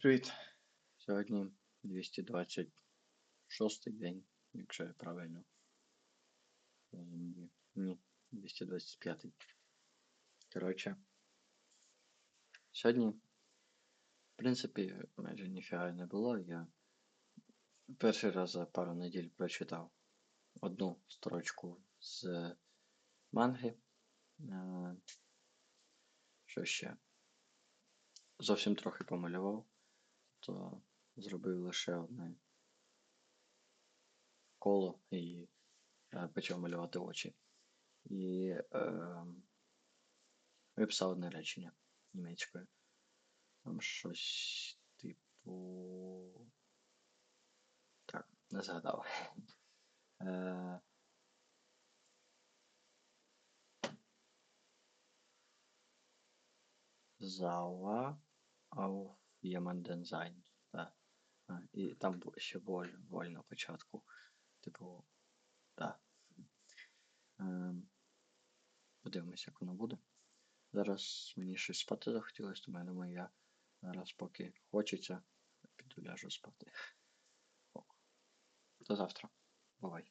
Привіт! Сьогодні 226 день, якщо я правильно. Ні, 225. Коротше. Сьогодні, в принципі, майже ніфіга не було. Я перший раз за пару неділь прочитав одну строчку з манги. Е, Що ще? Зовсім трохи помалював то зробив лише одне коло і е, почав малювати очі. І е, виписав одне речення німецькою. Там щось типу. Так, не згадав. Е, auf jemanden sein. Да. І там ще воль, воль на початку. Типу, да. Ем, подивимось, як воно буде. Зараз мені щось спати захотілося, тому я думаю, я зараз поки хочеться, піду ляжу спати. До завтра. Бувай.